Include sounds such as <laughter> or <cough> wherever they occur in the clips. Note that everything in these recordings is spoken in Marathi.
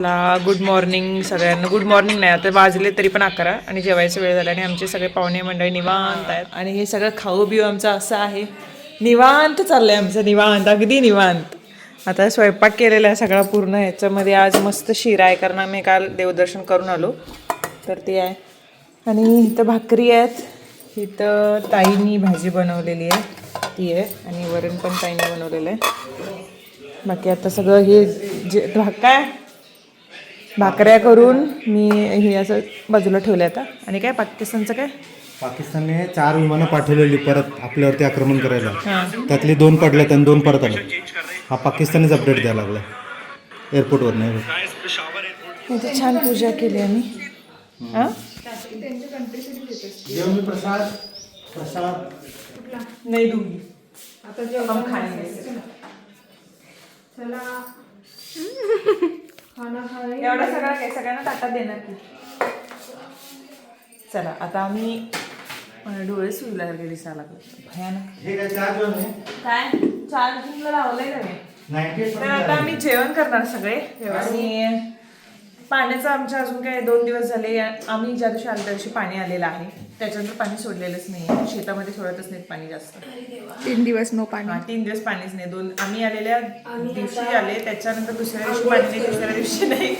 ला गुड मॉर्निंग सगळ्यांना. गुड मॉर्निंग नाही आता वाजले तरी पण अकरा आणि जेवायचा वेळ झाला आणि आमचे सगळे पाहुणे मंडळी निवांत आहेत. आणि हे सगळं खाऊ बिऊ आमचं असं आहे. निवांत चाललंय आमचं निवांत अगदी निवांत. आता स्वयंपाक केलेला आहे सगळा पूर्ण ह्याच्यामध्ये आज मस्त शिरा आहे कारण आम्ही काल देवदर्शन करून आलो. तर ते आहे. आणि इथं भाकरी आहेत. इथं ताईनी भाजी बनवलेली आहे. ती आहे. आणि वरण पण ताईंनी बनवलेलं आहे. बाकी आता सगळं हे जे भा- काय? भाकऱ्या करून मी हे असं बाजूला ठेवलं आता. आणि काय पाकिस्तानचं काय? पाकिस्तानने चार विमानं पाठवलेली परत आपल्यावरती आक्रमण करायला. त्यातले दोन पडले आणि दोन परत आले हा पाकिस्तानच अपडेट द्यायला लागला एअरपोर्टवर नाही इथे छान पूजा केली आम्ही. हां? प्रसाद प्रसाद. नाही दूंगी खाएंगे <laughs> एवढा सगळा काय सगळ्यांना ताटात देणार की. चला आता आम्ही डोळे सुजल्यासारखे दिसायला लागले. भयानक. हे काय चार्जिंगला लावलंय नाईन्टी तर आता आम्ही जेवण करणार सगळे आणि पाण्याचं आमच्या अजून काय दोन दिवस झाले. आम्ही ज्या दिवशी आलो त्या दिवशी पाणी आलेलं आहे. त्याच्यानंतर पाणी सोडलेलंच नाही शेतामध्ये सोडतच नाहीत पाणी जास्त. तीन दिवस नो पाणी. तीन दिवस पाणीच नाही. दोन आम्ही आलेल्या दिवशी आले त्याच्यानंतर दुसऱ्या दिवशी पाणी नाही तिसऱ्या दिवशी नाही.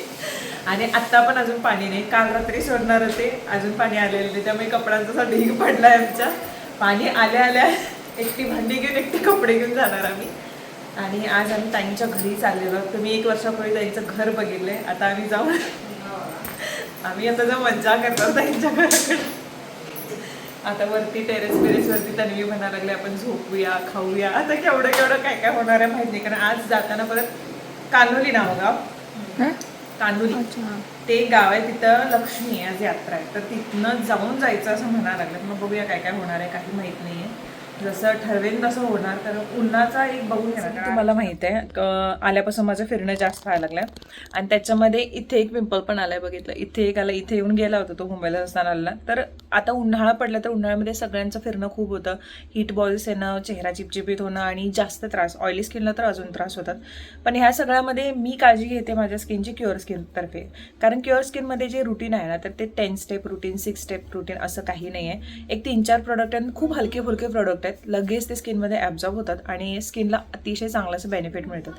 आणि आत्ता पण अजून पाणी नाही. काल रात्री सोडणार होते अजून पाणी आलेलं नाही. त्यामुळे कपड्यांचा असा ढीग पडलाय आमच्या. पाणी आल्या आल्या एकटी भांडी घेऊन एकटी कपडे घेऊन जाणार आम्ही. आणि आज आम्ही ताईंच्या घरी चाललेलो तर मी एक वर्षापूर्वी ताईंचं घर बघितलंय. आता आम्ही जाऊन आम्ही आता जाऊ मज्जा करतो ताईंच्या घराकडे. आता वरती टेरेस वरती तन्वी म्हणायला लागले आपण झोपूया खाऊया. आता केवढं केवढं काय काय होणार आहे माहिती नाही कारण आज जाताना परत कानोली नाव गाव. कानोली ते गाव आहे तिथं लक्ष्मी आज यात्रा आहे. तर तिथनं जाऊन जायचं असं म्हणायला लागलं मग बघूया काय काय होणार आहे काही माहीत नाहीये. जसं ठरवेल तसं होणार तर उन्हाचा एक बघून घेणार तुम्हाला माहीत आहे आल्यापासून माझं फिरणं जास्त व्हायला लागलं आणि त्याच्यामध्ये इथे एक पिंपल पण आलाय बघितलं. इथे एक आला इथे येऊन गेला होता तो मुंबईला असताना आला तर आता उन्हाळा पडला तर उन्हाळ्यामध्ये सगळ्यांचं फिरणं खूप होतं. हीट बॉल्स येणं चेहरा चिपचिपीत होणं आणि जास्त त्रास. ऑइली स्किनला तर अजून त्रास होतात. पण ह्या सगळ्यामध्ये मी काळजी घेते माझ्या स्किनची क्युअर स्किनतर्फे कारण क्युअर स्किनमध्ये जे रुटीन आहे ना तर ते ten step routine six step routine असं काही नाही आहे एक तीन चार प्रोडक्ट आहेत खूप हलके फुलके प्रोडक्ट आहेत. लगेच ते स्किनमध्ये ॲब्झॉर्ब होतात आणि स्किनला अतिशय चांगलं असं बेनिफिट मिळतात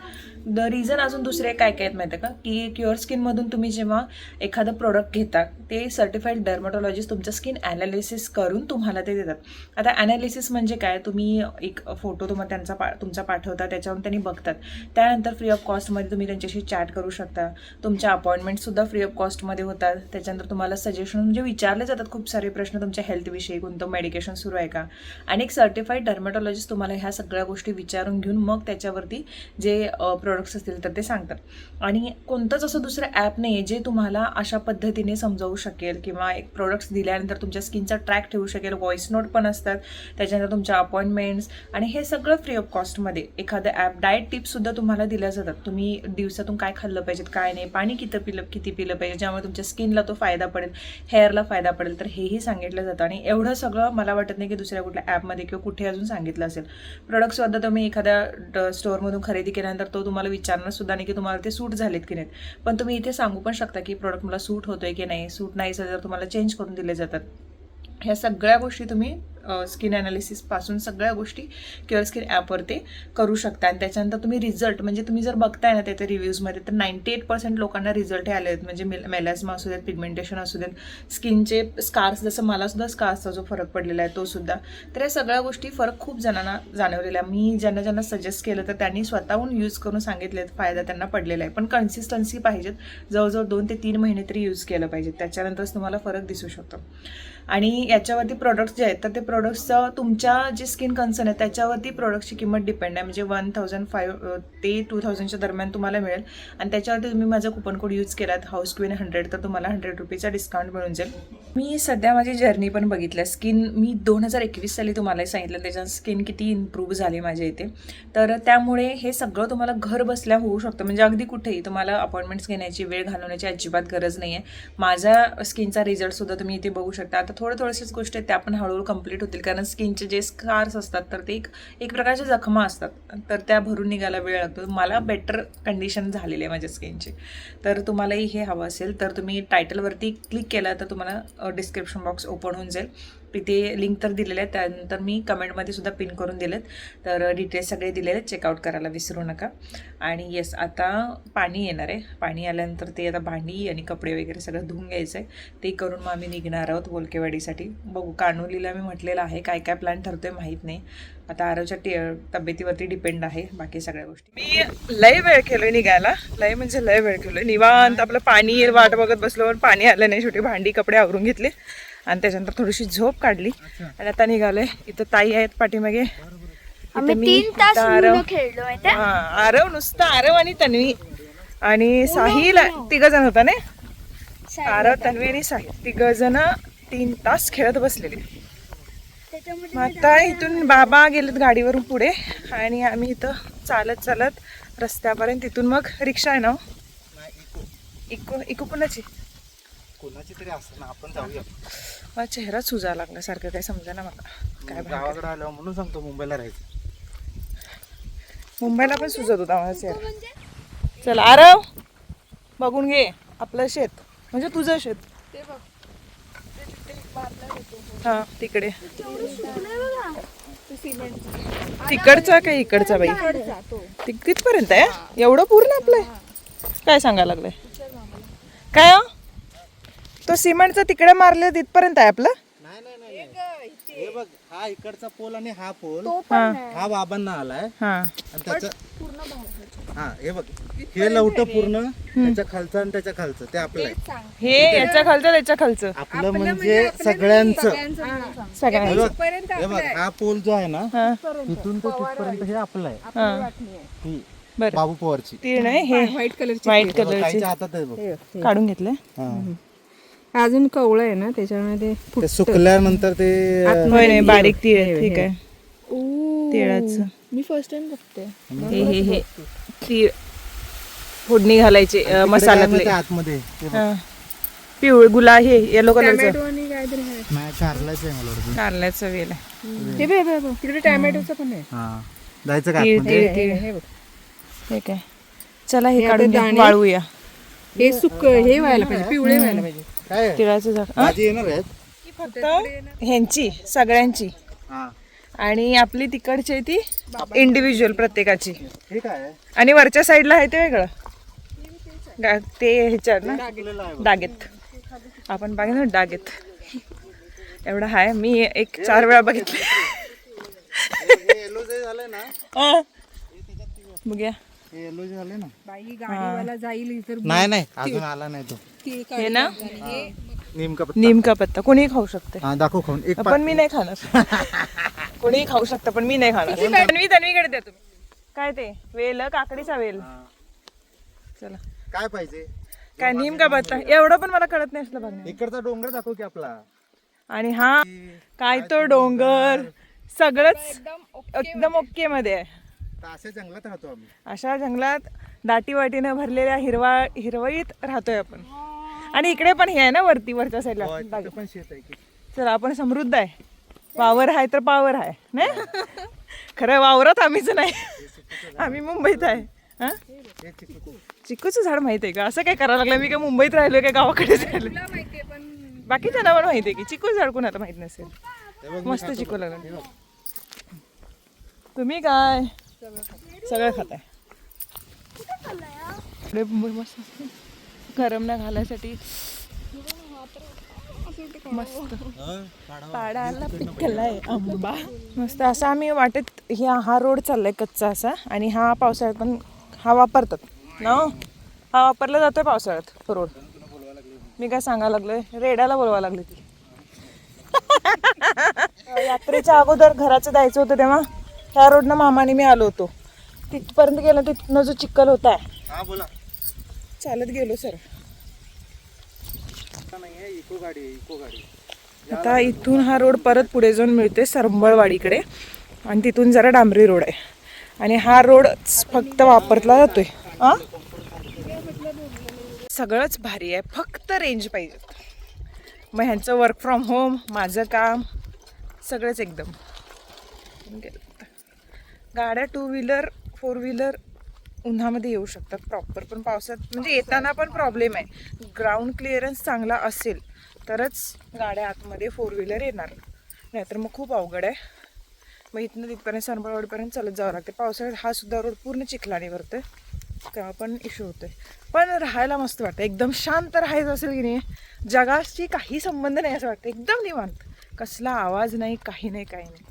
द रिझन अजून दुसरे काय काय आहेत माहिती आहे का? की क्युअर स्किनमधून तुम्ही जेव्हा एखादं प्रोडक्ट घेता ते सर्टिफाईड डर्मॅटॉलॉजिस्ट तुमचं स्किन ॲनालिसिस करून तुम्हाला ते देतात. आता ॲनालिसिस म्हणजे काय? तुम्ही एक फोटो तुम्हाला त्यांचा पा तुमचा पाठवता त्याच्यावरून त्यांनी बघतात. त्यानंतर फ्री ऑफ कॉस्टमध्ये तुम्ही त्यांच्याशी चॅट करू शकता. तुमच्या अपॉइंटमेंटसुद्धा फ्री ऑफ कॉस्टमध्ये होतात. त्याच्यानंतर तुम्हाला सजेशन म्हणजे विचारले जातात. खूप सारे प्रश्न तुमच्या हेल्थविषयी कोणतं मेडिकेशन सुरू आहे का? आणि एक सर्टिफाईड डर्मॅटॉलॉजिस्ट तुम्हाला ह्या सगळ्या गोष्टी विचारून घेऊन मग त्याच्यावरती जे प्रोडक्ट्स असतील तर ते सांगतात. आणि कोणतंच असं दुसरं ॲप नाही आहे जे तुम्हाला अशा पद्धतीने समजावू शकेल किंवा एक प्रोडक्ट्स दिल्यानंतर तुमच्या स्किनचा ट्रॅक ठेवू शकेल व्हॉइस नोट पण असतात त्याच्यानंतर तुमच्या अपॉइंटमेंट्स आणि हे सगळं फ्री ऑफ कॉस्टमध्ये एखादं ॲप डाएट टिप्ससुद्धा तुम्हाला दिल्या जातात. तुम्ही दिवसातून काय खाल्लं पाहिजेत काय नाही पाणी किती पिलं किती पिलं पाहिजे ज्यामुळे तुमच्या स्किनला तो फायदा पडेल हेअरला फायदा पडेल तर हेही सांगितलं जातं. आणि एवढं सगळं मला वाटत नाही की दुसऱ्या कुठल्या ॲपमध्ये किंवा कुठे अजून सांगितलं असेल. प्रोडक्टसुद्धा तुम्ही एखाद्या स्टोअरमधून खरेदी केल्यानंतर तो तुम्हाला विचारणार सुद्धा नाही की तुम्हाला ते सूट झालेत की नाहीत. पण तुम्ही इथे सांगू पण शकता की प्रोडक्ट मला सूट होतोय की नाही? सूट नाही जर तुम्हाला चेंज करून दिले जातात. ह्या सगळ्या गोष्टी तुम्ही स्किन ॲनालिसिसपासून सगळ्या गोष्टी क्युअर स्किन ॲपवरती करू शकता. आणि त्याच्यानंतर तुम्ही रिझल्ट म्हणजे तुम्ही जर बघताय ना त्याच्या रिव्ह्यूजमध्ये तर नाईन्टी एट पर्सेंट लोकांना रिझल्ट हे आले आहेत. म्हणजे मेल मेलॅझमा असू देत पिगमेंटेशन असू देत स्किनचे स्कार्स जसं मला सुद्धा स्कार्सचा जो फरक पडलेला आहे तो सुद्धा. तर या सगळ्या गोष्टी फरक खूप जणांना जाणवलेला आहे. मी ज्यांना ज्यांना सजेस्ट केलं तर त्यांनी स्वतःहून यूज करून सांगितले फायदा त्यांना पडलेला आहे. पण कन्सिस्टन्सी पाहिजेत. जवळजवळ दोन ते तीन महिने तरी यूज केलं पाहिजे त्याच्यानंतरच तुम्हाला फरक दिसू शकतो. आणि याच्यावरती प्रोडक्ट्स जे आहेत तर ते प्रोडक्ट्सचं तुमच्या जे स्किन कन्सर्न आहे त्याच्यावरती प्रोडक्टची किंमत डिपेंड आहे. म्हणजे वन थाउजंड फाईव्ह ते टू थाउजंडच्या दरम्यान तुम्हाला मिळेल. आणि त्याच्यावरती तुम्ही माझा कुपन कोड यूज केलात हाऊस क्वीन हंड्रेड तर तुम्हाला हंड्रेड रुपीचा डिस्काउंट मिळून जाईल. मी सध्या माझी जर्नी पण बघितलं स्किन मी दोन हजार एकवीस साली तुम्हाला सांगितलं त्याच्यात स्किन किती इम्प्रूव्ह झाली माझ्या इथे. तर त्यामुळे हे सगळं तुम्हाला घर बसल्या होऊ शकतं. म्हणजे अगदी कुठेही तुम्हाला अपॉइंटमेंट्स घेण्याची वेळ घालवण्याची अजिबात गरज नाही आहे माझ्या स्किनचा रिझल्टसुद्धा तुम्ही इथे बघू शकता. आता थोडं थोड्याशाच गोष्टी आहेत त्या पण हळूहळू कंप्लीट होतील. कारण स्किनचे जे स्कार्स असतात तर ते एक एक प्रकारच्या जखमा असतात. तर त्या भरून निघायला वेळ लागतो. मला बेटर कंडिशन झालेली आहे माझ्या स्किनची तर तुम्हालाही हे हवं असेल तर तुम्ही टायटलवरती क्लिक केलं तर तुम्हाला डिस्क्रिप्शन बॉक्स ओपन होऊन जाईल. तिथे लिंक तर दिलेले आहेत. त्यानंतर मी कमेंटमध्ये सुद्धा पिन करून दिलेत. तर डिटेल्स सगळे दिलेले आहेत. चेकआउट करायला विसरू नका. आणि येस आता पाणी येणार आहे. पाणी आल्यानंतर ते आता भांडी आणि कपडे वगैरे सगळं धुवून घ्यायचं आहे. ते करून मग आम्ही निघणार आहोत बोलकेवाडीसाठी. बघू कानोलीला मी म्हटलेलं आहे. काय काय प्लॅन ठरतो आहे माहीत नाही. आता आरवच्या टे तब्येतीवरती डिपेंड आहे बाकी सगळ्या गोष्टी. मी लय वेळ केलोय निघायला. लय म्हणजे लय वेळ केलोय. निवांत आपलं पाणी वाट बघत बसलो पण पाणी आलं नाही. शेवटी भांडी कपडे आवरून घेतले. आणि त्याच्यानंतर थोडीशी झोप काढली. आणि आता निघालोय. इथं ताई आहेत पाठीमागे. आरव. हा आरव नुसतं आरव आणि तन्वी. आणि साहिल तिघ जण होता ना? आरव तन्वी आणि साहिल. तिघ जण तीन तास खेळत बसलेले. मग आता इथून बाबा गेलेत गाडीवरून पुढे आणि आम्ही इथं चालत चालत रस्त्यापर्यंत. तिथून मग रिक्षा आहे ना हो? इको. इको कुणाची? कोणाची तरी असं ना आपण जाऊया. मला चेहरा सुजा लागल्यासारखं काही समजा ना मला. काय. गावाकडे आलो म्हणून सांगतो मुंबईला राहायचं. मुंबईला पण सुजत होता माझा चेहरा. चल आरव बघून घे आपलं शेत. म्हणजे तुझं शेत. हा तिकडे. तिकडचा काय इकडचा बाई? ति- कितपर्यंत आहे? एवढं पूर्ण आपलंय? काय सांगायला लागलंय? काय हो? तो सिमेंटचा तिकडे मारले तिथपर्यंत आहे आपलं? हे बघ हा इकडचा पोल आणि हा पोल. हा. बाबांना आलाय. हा. आणि त्याचा हा हे बग हे लवट पूर्ण त्याच्या खालचं आणि त्याच्या खालचं ते आपलं आहे. हे याच्या खालचं त्याच्या खालचं. आपलं म्हणजे सगळ्यांचं. सगळ्या हे. बघ हे बघ हा पोल जो आहे ना हा. तिथून ते तिथपर्यंत हे आपलं आहे. हा. ही बरं. बाबू पवारची. ती नाही हे व्हाईट कलरची व्हाईट कलरची ताईच्या हातात आहे बघ. काढून घेतले हा. अजून कवळं आहे ना त्याच्यामध्ये ते सुकल्यानंतर ते होय नाही बारीक तीळ आहे, ठीक आहे. तिळाचं. मी फर्स्ट टाइम बघते. हे हे हे तीळ फोडणी घालायचे अं, मसाल्यातले. ते आतमध्ये? ते बघ. हा. पिवळ गुला हे येलो कलरचं आणि काहीतरी आहे. नाही कारलाच आहे मला वाटतं. कारल्याचं वेल आहे. ते बघ, बघ, बघ. तिकडे टॅमॅटोचं पण आहे. हा. जायचं का तीळ आतमध्ये? तीळ तीळ. हे बघ. ठीक आहे चला हे काढून घ्या, दाणे. वाळूया. हे सुक हे व्हायला पाहिजे. पिवळे व्हायला पाहिजे. काय? आहे? तिळाचं झाड हा? भाजी येणार आहेत? फक्त ह्यांची सगळ्यांची. हा. आणि आपली तिकडची आहे ती इंडिव्हिज्युअल प्रत्येकाची. हे काय आणि वरच्या साईडला आहे ते वेगळं. गा- ते ह्याच्यात ना? डागेत आपण बघा ना डागेत एवढा आहे मी एक चार वेळा बघितले. येलो जे झालंय ना हा. बघूया. येलो जे झालंय ना. बाई गाडीवाला जाईल तर नाही नाही अजून आला नाही तो. हे ना? नेमका पत्ता. निमका पत्ता. कोणीही खाऊ शकते. हा दाखव खाऊन. एक पण मी नाही खाणार. <laughs> कोणीही खाऊ शकतं पण मी नाही खाणार. तन्वी तन्वीकडे द्या तुम्ही. काय ते? वेल काकडीचा वेल. चला. काय पाहिजे? काय निमका पत्ता? एवढं पण मला कळत नाही असलं बघ इकडचा डोंगर दाखव की आपला. आणि हा काय तो डोंगर. सगळंच एकदम ओके मध्ये आहे. अशा जंगलात राहतो आम्ही. अशा जंगलात दाटी वाटीनं भरलेल्या हिरवा हिरवळीत राहतोय आपण. आणि इकडे पण हे आहे ना वरती वरच्या साईडला. तिथं पण शेत आहे की. चला आपण समृद्ध आहे. वावर आहे तर पावर आहे नाही? खरं वावरात आम्हीच नाही. आम्ही मुंबईत आहे. हा? हे चिकू. चिकूचं झाड माहीत आहे का? असं काय करायला लागलं? मी काय मुंबईत राहिलोय काय गावाकडे राहिलोय बाकीच्या पण माहिती आहे की चिकू झाड कोणाला माहीत नसेल? हे मस्त चिकू लागलं. तुम्ही काय? सगळं खाताय. इकडे मुंबई मस्त. गरम न घालायसाठी. मस्त. पाडाला पिकलाय आंबा. मस्त. असा आम्ही वाटेत ह्या हा रोड चाललाय कच्चा असा आणि हा पावसाळ्यात पण हा वापरतात. ना हो? हा? वापरला जातोय पावसाळ्यात रोड. मी काय सांगायला लागलोय? रेड्याला बोलवा लागले ती. <laughs> यात्रेच्या अगोदर घराचं जायचं होतं तेव्हा. ह्या रोडनं मामाने मी आलो होतो. तिथपर्यंत गेलो तिथनं जो चिक्कल होता. हा बोला. चालत गेलो सर. आता इथून हा रोड परत पुढे जाऊन मिळते सरंबळवाडीकडे. आणि तिथून जरा डांबरी रोड आहे. आणि हा रोड फक्त वापरला जातोय. आ? सगळंच भारी आहे. फक्त रेंज पाहिजे मग ह्यांचं वर्क फ्रॉम होम माझं काम सगळेच एकदम. गेलं. गाड्या टू व्हीलर फोर व्हीलर उन्हामध्ये येऊ शकतात प्रॉपर पण पावसात म्हणजे येताना पण प्रॉब्लेम आहे. ग्राउंड क्लिअरन्स चांगला असेल तरच गाड्या आतमध्ये फोर व्हीलर येणार. नाहीतर मग खूप अवघड आहे. मग इथनं तिथपर्यंत सनबळवाडीपर्यंत चालत जावं लागते. पावसाळ्यात हा सुद्धा रोड पूर्ण चिखलाने भरतोय. तेव्हा पण इश्यू होतोय. पण राहायला मस्त वाटतं एकदम शांत राहायचं असेल की नाही जगाशी काही संबंध नाही असं वाटतं एकदम निवांत. कसला आवाज नाही काही नाही काही नाही.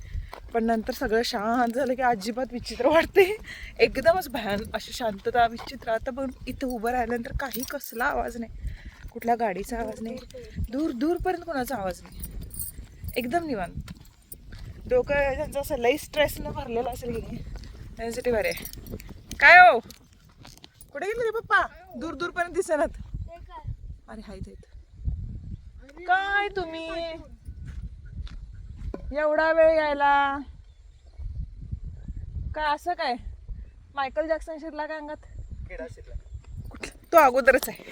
पण नंतर सगळं शांत झालं की अजिबात विचित्र वाटते. एकदमच भयान अशी शांतता विचित्र. आता पण इथं उभं राहिल्यानंतर काही कसला आवाज नाही. कुठल्या गाडीचा आवाज नाही. दूर दूरपर्यंत कोणाचा आवाज नाही. एकदम निवांत. डोकं त्यांचं असं लई स्ट्रेसनं भरलेलं असेल की नाही. त्यांच्यासाठी बरे. काय हो? कुठे गेले रे पप्पा? दूर दूरपर्यंत दिसणार अरे हाय ते काय तुम्ही? एवढा वेळ यायला? काय असं काय? मायकल जॅक्सन शिरला काय अंगात? कुठला? तो अगोदरच आहे.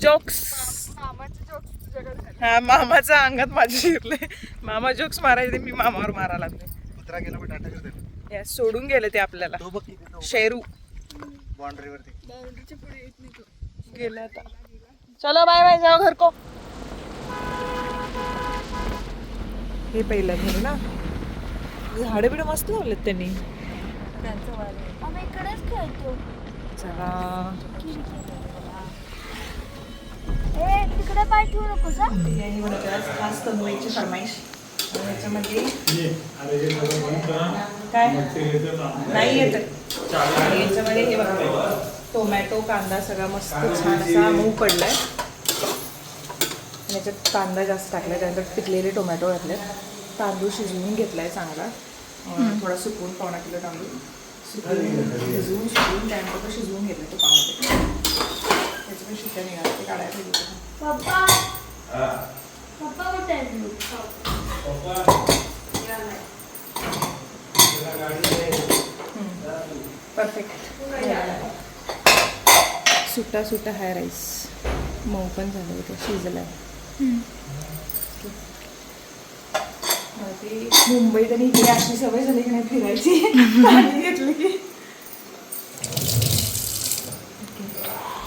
जोक्स हा मामाच्या अंगात माझे शिरले. मामा जोक्स मारायचे मी मामावर मारा लागले. कुत्रा गेला पण टाटा करते. या सोडून गेले ते आपल्याला. तो बघ किती तो शेरू. बाउंड्रीवरती गेले आता. चलो बाय बाय जाओ घर को। हे पहिलं घर ना. झाडं बिडं मस्त लावलेत त्यांनी. आम्ही इकडेच खेळतो. चला. ए तिकडे पाय ठेवू हा? आज खास तंदुरीची फरमाईश. आणि याच्यामध्ये काय? नाही येत. याच्यामध्ये हे बघा. टोमॅटो कांदा सगळा मस्त छान असा मऊ पडलाय. आणि याच्यात कांदा जास्त टाकलाय त्यानंतर पिकलेले टोमॅटो घातले तांदूळ शिजवून घेतलाय चांगला. अं, थोडा सुकवून पावणा किलो तांदूळ. सुकवून भिजवून सुकवून त्यानंतर तो शिजवून घेतला तो पावमध्ये त्याचं पण शिट्ट्या निघाला ते काढायला आहे. परफेक्ट सुटा सुटा हाय राईस. मऊ पण झालं होतं शिजलं ते मुंबईत आणि इकडे अशी सवय झाली की नाही फिरायची? <laughs> पाणी घेतलं की.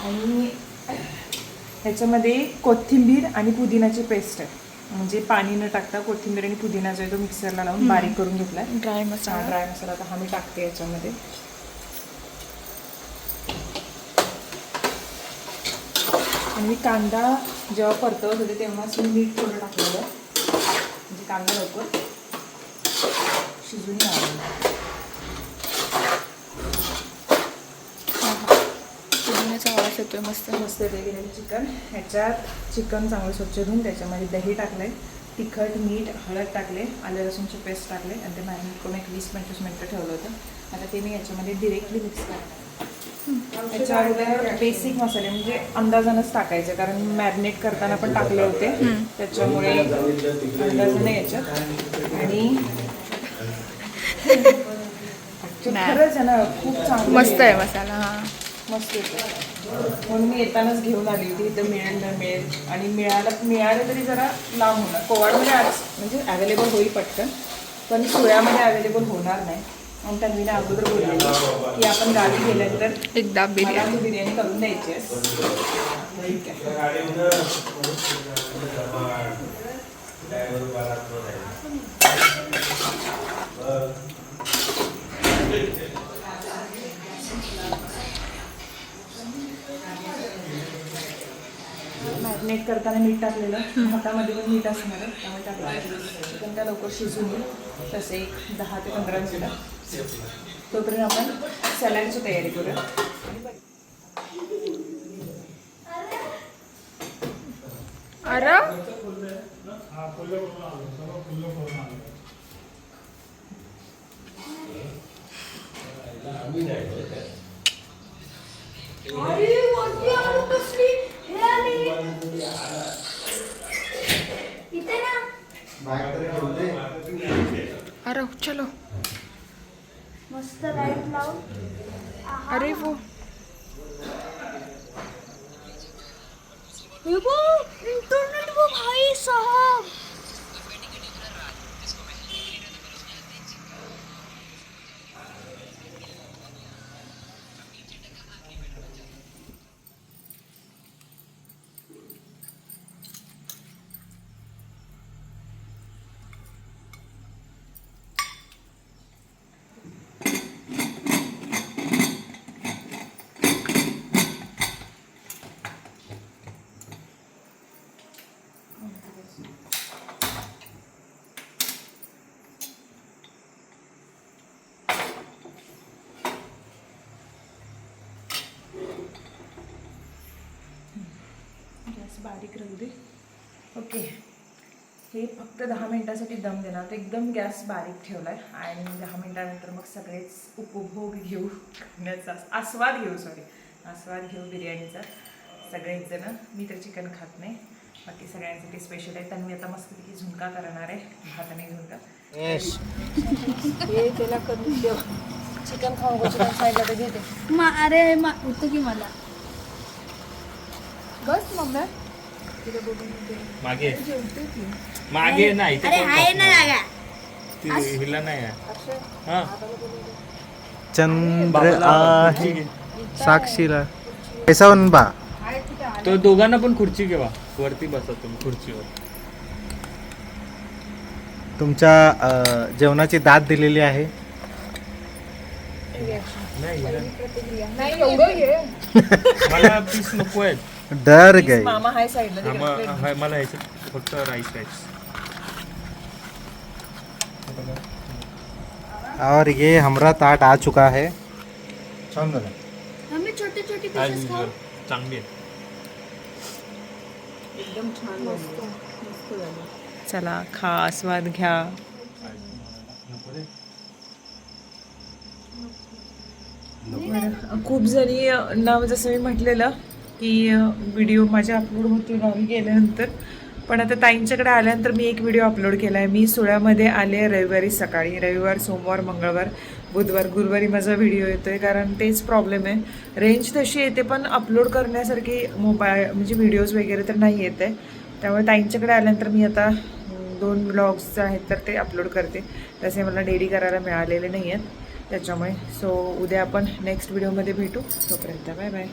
आणि ह्याच्यामध्ये कोथिंबीर आणि पुदिनाची पेस्ट आहे. म्हणजे पाणी न टाकता कोथिंबीर आणि पुदिना जो आहे तो मिक्सरला लावून बारीक करून घेतलाय. ड्राय हा ड्राय मसाला आता हा मी टाकते याच्यामध्ये. मी कांदा जेव्हा परतवत होते तेव्हाच मी मीठ थोडं टाकलेलं. म्हणजे कांदा लवकर शिजून पुदिन्याचा आवाज येतोय मस्त. मस्त वेगळे चिकन. ह्याच्यात चिकन चांगलं स्वच्छ धुवून त्याच्यामध्ये दही टाकलंय तिखट मीठ हळद टाकले आलं लसूणची पेस्ट टाकले आणि ते मॅरिनेट करून एक वीस पंचवीस मिनटं ठेवलं होतं. आता ते मी याच्यामध्ये डिरेक्टली मिक्स करणार त्याच्या अगोदर बेसिक मसाले म्हणजे अंदाजानंच टाकायचे कारण मॅरिनेट करताना पण टाकले होते. त्याच्यामुळे अंदाजाने याच्यात. आणि खरंच आहे ना खूप चांगलं मस्त आहे मसाला हा. मस्त येतं म्हणून मी येतानाच घेऊन आली होती. इथं मिळेल न मिळेल. आणि मिळालं मिळालं तरी जरा लांब होणार. कोवाडमध्ये आज म्हणजे अवेलेबल होईल पटकन. पण सुळ्यामध्ये अवेलेबल होणार नाही. मग त्यांनी अगोदर बोललेलं की आपण गावी गेल्यानंतर एकदा बिर्याणी. बिर्याणी करून द्यायची. ठीक आहे. मॅरिनेट करताना मीठ टाकलेलं. हातामध्ये पण मीठ असणार आहे, त्यामुळे टाकलं. चिकन त्या लवकर शिजून येईल तसे एक दहा ते पंधरा मिनिटं. तोपर्यंत आपण सॅलडची तयारी करूया. अरे? अरे चलो. मस्त लाइट लावून. अरे वो. इंटरनेट वो भाई साहब. बारीक राहू दे. ओके. हे फक्त दहा मिनटासाठी दम देणार. तर एकदम गॅस बारीक ठेवलाय. आणि दहा मिनटानंतर मग सगळेच उपभोग घेऊ खाण्याचा. आस्वाद घेऊ सॉरी आस्वाद घेऊ बिर्याणीचा. सगळेच जण. मी तर चिकन खात नाही. बाकी सगळ्यांसाठी स्पेशल आहे. त्यांनी आता मस्तपैकी झुणका करणार आहे. भाताने झुणका. हे त्याला करून देऊ चिकन खाऊ चिकन तर घेते. मा अरे मा होतं की मला. बस मम्मी मागे. मागे नाही अरे ना हिला. हा. चंद्र आहे. साक्षीला. कैसा बा तो दोघांना पण खुर्ची घेवा. वरती बसा तुम्ही खुर्चीवर. तुमच्या अ, जेवणाची दाद दिलेली आहे? नाही हिला- नाही. एवढं घे. मला पीस नको आहेत. डर गई. मामा हाय साईडला हा, म- हा, मला ह्याच्यात फक्त राईस राईस और ये हमारा ताट आ चुका है। छान झालं आम्ही छोटे छोटे आज पीसेस खाऊ चांगली आहे. एकदम छान मस्त झालं. चला खा आस्वाद घ्या. खूप जणी ना जसं मी म्हटलेलं की व्हिडिओ माझे अपलोड होतील गावी गेल्यानंतर पण आता ताईंच्याकडे आल्यानंतर मी एक व्हिडिओ अपलोड केला आहे मी सोळ्यामध्ये आले रविवारी सकाळी. रविवार सोमवार मंगळवार बुधवार गुरुवारी माझा व्हिडिओ येतो आहे कारण तेच प्रॉब्लेम आहे. रेंज तशी येते पण अपलोड करण्यासारखी मोबाईल म्हणजे व्हिडिओज वगैरे तर नाही येत आहे. त्यामुळे ताईंच्याकडे आल्यानंतर मी आता दोन ब्लॉग्स आहेत तर ते अपलोड करते. तसे मला डेली करायला मिळालेले नाही आहेत त्याच्यामुळे सो उद्या आपण नेक्स्ट व्हिडिओमध्ये भेटू. तोपर्यंत बाय बाय